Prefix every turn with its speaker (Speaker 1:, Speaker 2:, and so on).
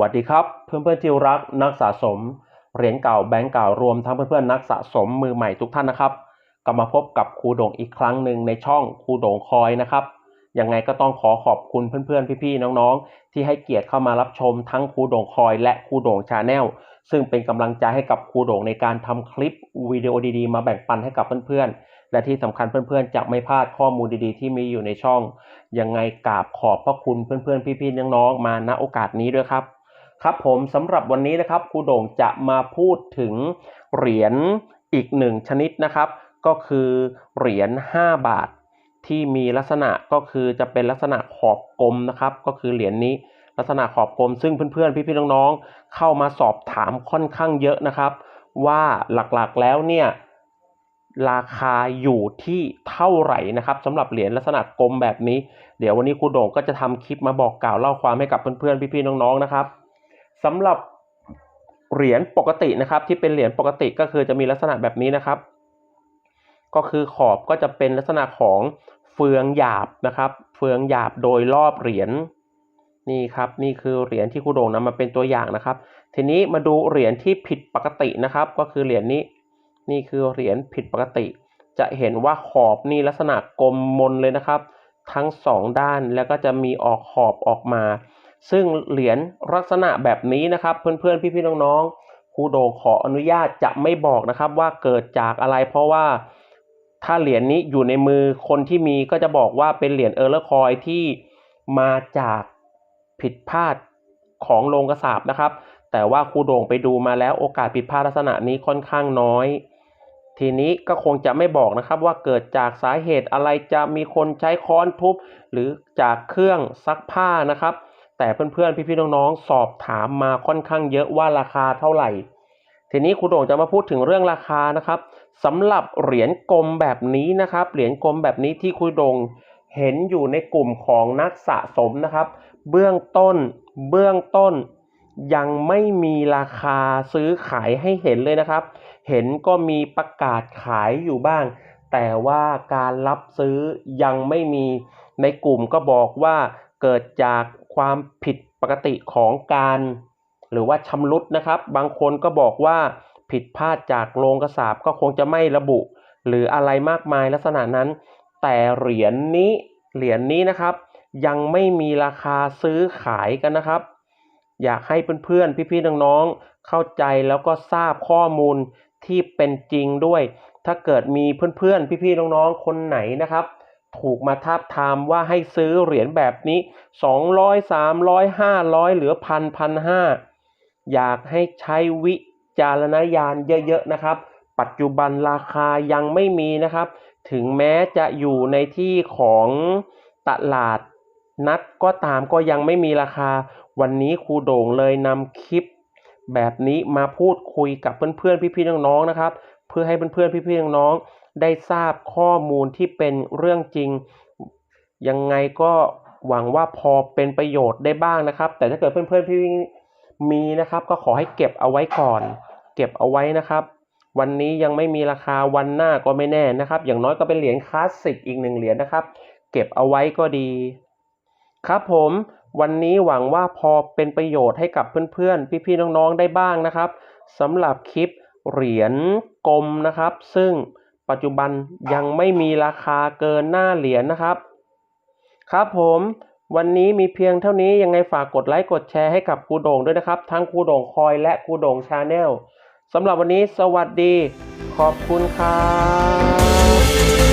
Speaker 1: วัสดีครับ เพื่อนๆที่รักนักสะสมเหรียญเก่าแบงก์เก่ารวมทั้งเพื่อนๆนักสะสมมือใหม่ทุกท่านนะครับกลับมาพบกับครูโด่งอีกครั้งหนึ่งในช่องครูโด่งคอยนะครับยังไงก็ต้องขอขอบคุณเพื่อนๆ พี่ๆ น้องๆ ที่ให้เกียรติเข้ามารับชมทั้งครูโด่งคอยและครูโด่งชาแนลซึ่งเป็นกำลังใจให้กับครูโด่งในการทำคลิปวิดีโอดีๆ มาแบ่งปันให้กับเพื่อนๆ และที่สำคัญเพื่อนๆ จะไม่พลาดข้อมูลดีๆ ที่มีอยู่ในช่อง ยังไงกราบขอบพระคุณเพื่อนๆ พี่ๆ น้องๆ มาณโอกาสนี้ด้วยครับ ครับผมสำหรับวันนี้นะครับครูโด่งจะมาพูดถึงเหรียญอีกหนึ่งชนิดนะครับ ก็คือเหรียญ5 บาท ที่มีลักษณะก็คือจะเป็นลักษณะขอบกลมนะครับ ก็คือเหรียญนี้ลักษณะขอบกลม ซึ่งเพื่อนๆ พี่ๆน้องๆเข้ามาสอบถามค่อนข้างเยอะนะครับ ว่าหลักๆแล้วเนี่ยราคาอยู่ที่เท่าไหร่นะครับสำหรับเหรียญลักษณะกลมแบบนี้ เดี๋ยววันนี้ครูโด่งก็จะทำคลิปมาบอกกล่าวเล่าความให้กับเพื่อนๆพี่ๆน้องๆนะครับ สำหรับเหรียญปกตินะครับ ที่เป็นเหรียญปกติก็คือจะมีลักษณะแบบนี้นะครับ ก็คือขอบก็จะเป็นลักษณะของเฟืองหยาบนะครับ เฟืองหยาบโดยรอบเหรียญนี่ครับนี่คือเหรียญที่ครูโด่งนำมาเป็นตัวอย่างนะครับ ทีนี้มาดูเหรียญที่ผิดปกตินะครับ ก็คือเหรียญนี้ นี่คือเหรียญผิดปกติ จะเห็นว่าขอบนี่ลักษณะกลมมนเลยนะครับ ทั้งสองด้านแล้วก็จะมีออกขอบออกมา ซึ่งเหรียญลักษณะแบบนี้นะครับเพื่อนๆพี่ๆน้องๆครูโดงขออนุญาตจะไม่บอกนะครับว่าเกิดจากอะไร เพราะว่าถ้าเหรียญนี้อยู่ในมือคนที่มีก็จะบอกว่าเป็นเหรียญเออร์เลอร์คอยที่มาจากผิดพลาดของโรงกระสาบนะครับ แต่ว่าครูโด่งไปดูมาแล้วโอกาสผิดพลาดลักษณะนี้ค่อนข้างน้อย ทีนี้ก็คงจะไม่บอกนะครับว่าเกิดจากสาเหตุอะไรจะมีคนใช้ค้อนทุบ หรือจากเครื่องซักผ้านะครับ แต่เพื่อนๆ พี่ๆ น้องๆ สอบถามมาค่อนข้างเยอะว่าราคาเท่าไหร่ ทีนี้ครูโด่งจะมาพูดถึงเรื่องราคานะครับสำหรับเหรียญกลมแบบนี้นะครับ เหรียญกลมแบบนี้ที่ครูโด่งเห็นอยู่ในกลุ่มของนักสะสมนะครับ เบื้องต้น เบื้องต้น ยังไม่มีราคาซื้อขายให้เห็นเลยนะครับ เห็นก็มีประกาศขายอยู่บ้าง แต่ว่าการรับซื้อยังไม่มีในกลุ่มก็บอกว่า เกิดจากความผิดปกติของการ หรือว่าชำรุดนะครับ บางคนก็บอกว่าผิดพลาดจากโรงกระสาบก็คงจะไม่ระบุ หรืออะไรมากมายลักษณะนั้น แต่เหรียญนี้เหรียญนี้นะครับ ยังไม่มีราคาซื้อขายกันนะครับ อยากให้เพื่อนๆพี่ๆน้องๆเข้าใจแล้วก็ทราบข้อมูลที่เป็นจริงด้วย ถ้าเกิดมีเพื่อนๆพี่ๆน้องๆคนไหนนะครับ ถูกมาทับทามว่าให้ซื้อเหรียญแบบนี้ 200 300 500 เหรือพันพันห้าอยากให้ใช้วิจารณญาณเยอะๆนะครับ ปัจจุบันราคายังไม่มีนะครับ ถึงแม้จะอยู่ในที่ของตลาดนัดก็ตามก็ยังไม่มีราคา วันนี้ครูโด่งเลยนำคลิป แบบนี้มาพูดคุยกับเพื่อนๆพี่ๆน้องๆนะครับ เพื่อให้เพื่อนๆพี่ๆน้องๆ ได้ทราบข้อมูลที่เป็นเรื่องจริง ยังไงก็หวังว่าพอเป็นประโยชน์ได้บ้างนะครับ แต่ถ้าเกิดเพื่อนๆพี่มีนะครับ ก็ขอให้เก็บเอาไว้ก่อน เก็บเอาไว้นะครับ วันนี้ยังไม่มีราคาวันหน้าก็ไม่แน่นะครับ อย่างน้อยก็เป็นเหรียญคลาสสิกอีกหนึ่งเหรียญนะครับ เก็บเอาไว้ก็ดี ครับผมวันนี้หวังว่าพอเป็นประโยชน์ให้กับเพื่อนๆ พี่ๆ น้องๆ ได้บ้างนะครับสำหรับคลิปเหรียญกลมนะครับ ซึ่ง ปัจจุบันยังไม่มีราคาเกินหน้าเหรียญนะครับ ครับผมวันนี้มีเพียงเท่านี้ยังไงฝากกดไลค์กดแชร์ให้กับครูโด่งด้วยนะครับ ทั้งครูโด่งคอยและครูโด่งชาแนลสำหรับวันนี้สวัสดี ขอบคุณครับ